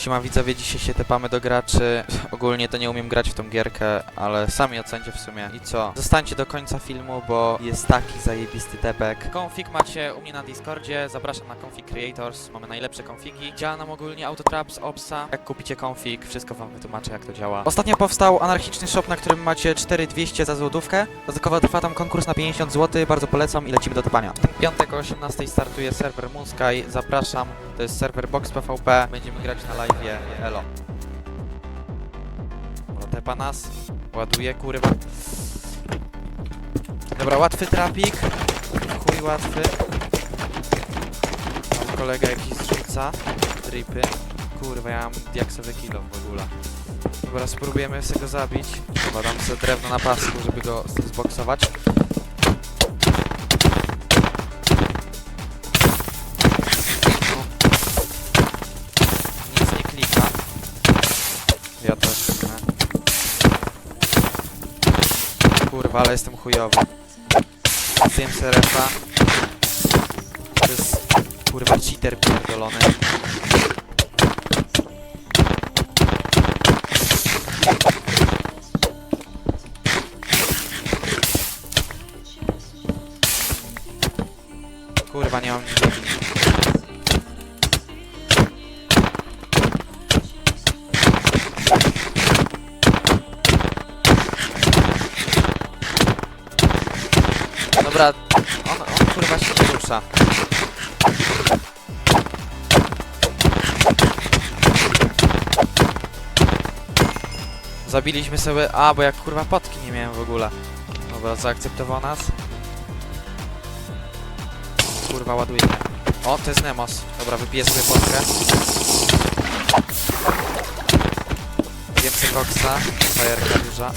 Siema widzowie, dzisiaj się tepamy do graczy. Ogólnie to nie umiem grać w tą gierkę, ale sami ocencie w sumie. I co? Zostańcie do końca filmu, bo jest taki zajebisty tepek. Config macie u mnie na Discordzie, zapraszam na Config Creators, mamy najlepsze configi. Działa nam ogólnie Autotrap z Opsa. Jak kupicie config, wszystko wam wytłumaczę jak to działa. Ostatnio powstał anarchiczny shop, na którym macie 4200 za złotówkę. Dodatkowo trwa tam konkurs na 50 zł, bardzo polecam i lecimy do tepania. Ten piątek o 18 startuje serwer Moonsky, zapraszam. To jest serwer Box PvP, będziemy grać na live, elo. Tepa nas, ładuje, kurwa. Dobra, łatwy trapik, chuj łatwy. Mam kolega jakiś zrzuca, tripy. Kurwa, ja mam diaksowy kilo w ogóle. Dobra, spróbujemy sobie go zabić. Chyba dam sobie drewno na pasku, żeby go zboksować. Ja też nie. Kurwa, ale jestem chujowy. Zjem serefa. To jest kurwa cheater pierdolony. Kurwa, nie mam nic Dobra, on, on kurwa się rusza. Zabiliśmy sobie... A, bo jak kurwa potki nie miałem w ogóle. Dobra, zaakceptował nas. Kurwa, ładuje mnie. O, to jest Nemos. Dobra, wypiję sobie potkę. Wiem koksa. Fajerka duża.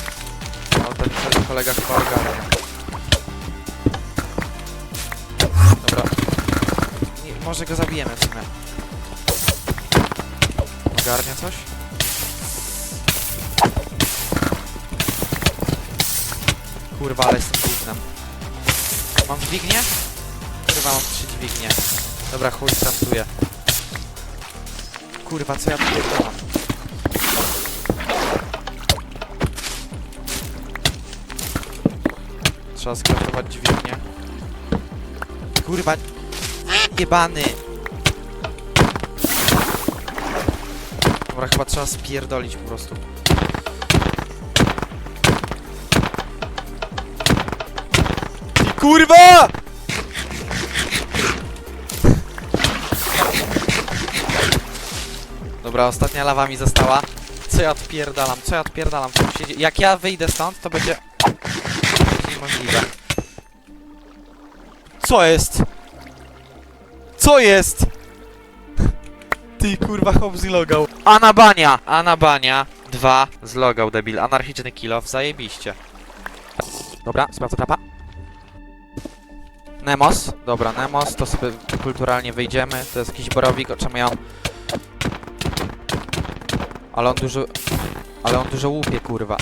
O, ten kolega chyba ogarnia. Może go zabijemy w sumie. Ogarnia coś? Kurwa, ale jestem gównem. Mam dźwignię? Kurwa, mam trzy dźwignie. Dobra, chuj, craftuję. Kurwa, co ja tu mam? Trzeba skraftować dźwignię. Kurwa, jebany! Dobra, chyba trzeba spierdolić po prostu. Ty kurwa! Dobra, ostatnia lawa mi została. Co ja odpierdalam? Co ja odpierdalam? Co się? Jak ja wyjdę stąd, to będzie niemożliwe. Co jest? Co jest? Ty kurwa hop zlogał. Anabania! Anabania 2 zlogał debil. Anarchiczny kill off, zajebiście. Dobra, sprawdzę trapa. Nemos, dobra, Nemos, to sobie kulturalnie wyjdziemy. To jest jakiś borowik, o czym ja mam ale on dużo... Ale on dużo łupie, kurwa.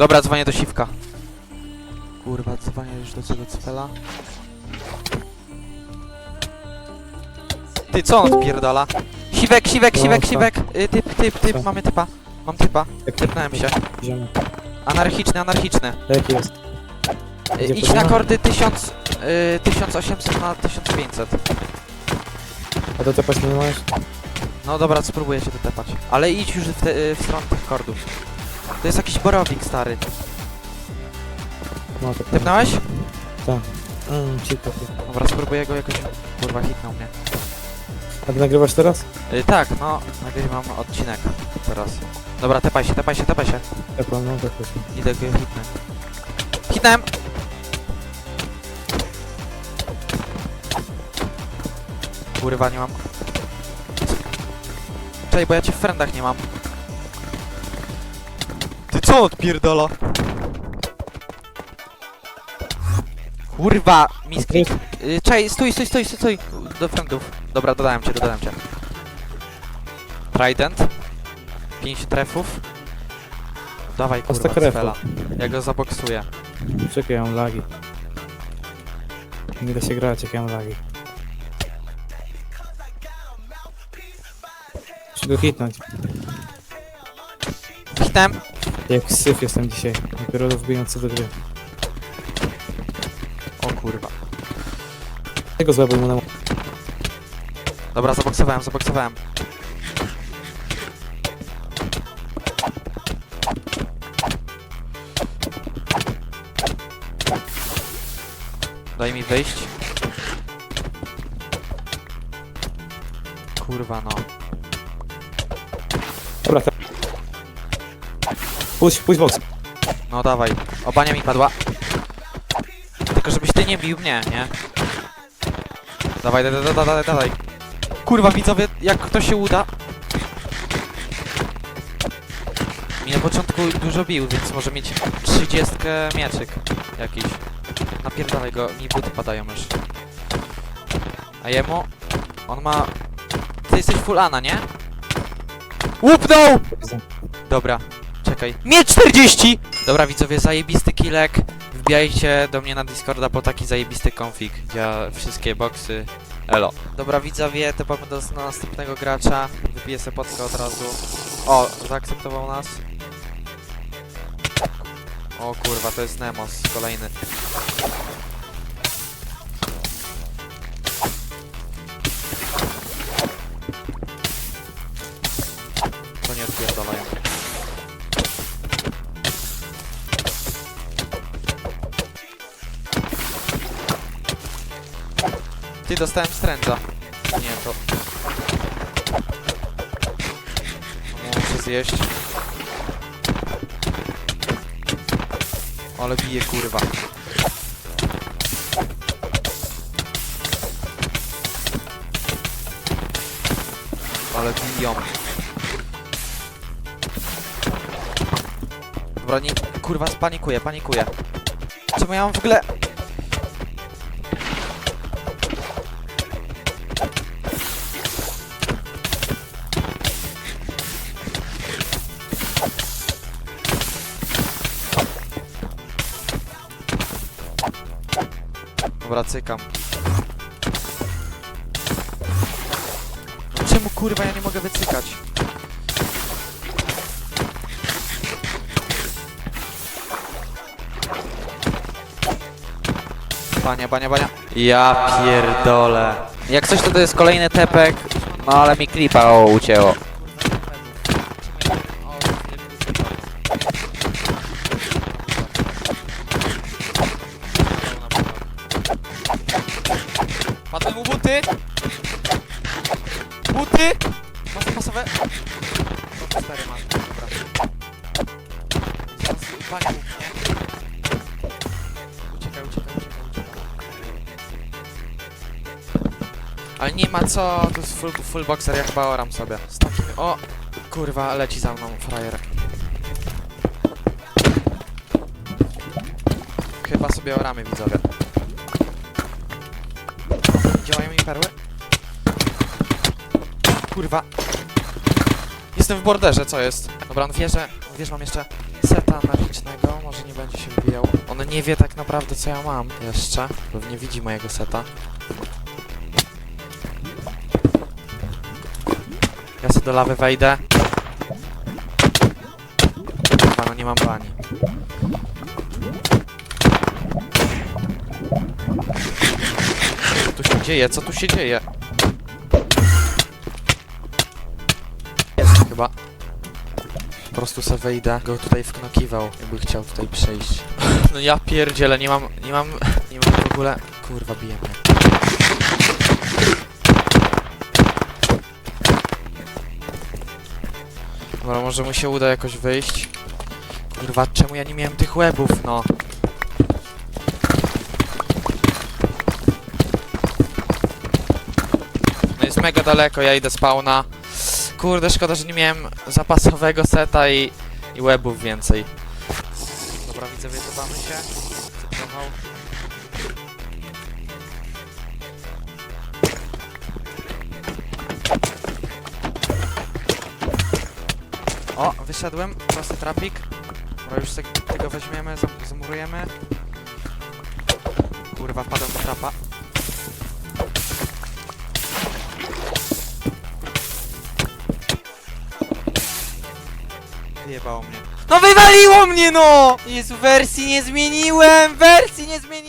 Dobra, dzwonię do Siwka. Kurwa, dzwonię już do tego cfela. Ty, co on odpierdala? Siwek, siwek, No, siwek, co? siwek! Y, typ, typ, typ, Co? mamy typa. Mam typa. Typnąłem się. Idziemy. Anarchiczny, anarchiczny. Jaki jest? Y, Gdzie idź na kordy 1000, y, 1800 na 1500. A to tepać nie możesz? No dobra, spróbuję się dotepać. Ale idź już w, te, y, w stronę tych kordów. To jest jakiś borowik stary. No to Typnąłeś? Mm, cicho. Dobra, spróbuję go jakoś... Kurwa, hitnął mnie. A ty nagrywasz teraz? Y, tak, no, nagrywam odcinek teraz. Dobra, tepaj się, tepaj się, tepaj się. Tepam, no tak właśnie. Idę go hitnę. Hitnąłem! Kurwa, nie mam... Czekaj, bo ja cię w friendach nie mam. Co odpierdola? Kurwa, miski. Y, czekaj, stój, stój, stój, stój, stój. Do friendów. Dobra, dodałem cię, dodałem cię. Trident. 5 trefów. Dawaj kurwa, krew. Cfela. Ja go zaboksuję. Czekaj, ja mam lagi. Nie da się grać, jak ja mam lagi. Muszę go hitnąć. Hitem. Jak syf jestem dzisiaj. Dopiero wbijający do gry. O kurwa. Tego złapał mu na... Dobra, zaboksowałem, zaboksowałem. Daj mi wyjść. Kurwa no. Puść, puść box. No dawaj. Obania mi padła. Tylko żebyś ty nie bił mnie, nie? Dawaj, dawaj, dawaj, dawaj, dawaj. Kurwa widzowie, jak to się uda. Mi na początku dużo bił, więc może mieć 30 mieczyk jakiś. Napierdalaj go, mi buty padają już. A jemu? On ma... Ty jesteś full Ana, nie? Łupnął! Dobra, czekaj. Miecz 40! Dobra widzowie, zajebisty kilek. Wbijajcie do mnie na Discorda po taki zajebisty config. Ja wszystkie boxy. Elo. Dobra widzowie, tepamy do do następnego gracza. Wypiję sobie potkę od razu. O, zaakceptował nas. O kurwa, to jest Nemos, kolejny. Ty dostałem strędza. Nie, to... Muszę zjeść. Ale bije kurwa. Ale biją. Dobra, nie... Kurwa, spanikuję, panikuję. Czemu ja mam w ogóle... Dobra, cykam. No czemu kurwa ja nie mogę wycykać? Bania, bania, bania. Ja pierdolę. Jak coś to to jest kolejny tepek, no ale mi klipa o, ucięło. Buty! Buty! Masz pasowe? No, cztery masz, dobra. Teraz panie nie? Uciekaj, uciekaj, uciekaj, uciekaj. Ale nie ma co, to jest full, full boxer, ja chyba oram sobie. Z takim, o! Kurwa, leci za mną frajer. Chyba sobie oramy, widzowie. Działają mi perły? Kurwa. Jestem w borderze, co jest? Dobra, on wie, że... Wiesz, mam jeszcze seta magicznego, może nie będzie się wbijał. On nie wie tak naprawdę, co ja mam jeszcze. Pewnie widzi mojego seta. Ja sobie do lawy wejdę. Kurwa, no nie mam bani. Dzieje? Co tu się dzieje? Jest chyba. Po prostu se wejdę. Go tutaj wknokiwał, jakby chciał tutaj przejść. No ja pierdzielę, nie mam, nie mam, nie mam w ogóle... Kurwa, bije mnie. Dobra, może mu się uda jakoś wyjść. Kurwa, czemu ja nie miałem tych łebów, no? Mega daleko, ja idę spawna. Kurde, szkoda, że nie miałem zapasowego seta i, i webów więcej. Dobra, widzowie, cofamy się. O, wyszedłem, prosty trapik. Dobra, już tego weźmiemy, zam- zamurujemy. Kurwa, wpadłem do trapa. Wyjebało mnie. No wywaliło mnie no! Jezu, wersji nie zmieniłem! Wersji nie zmieniłem!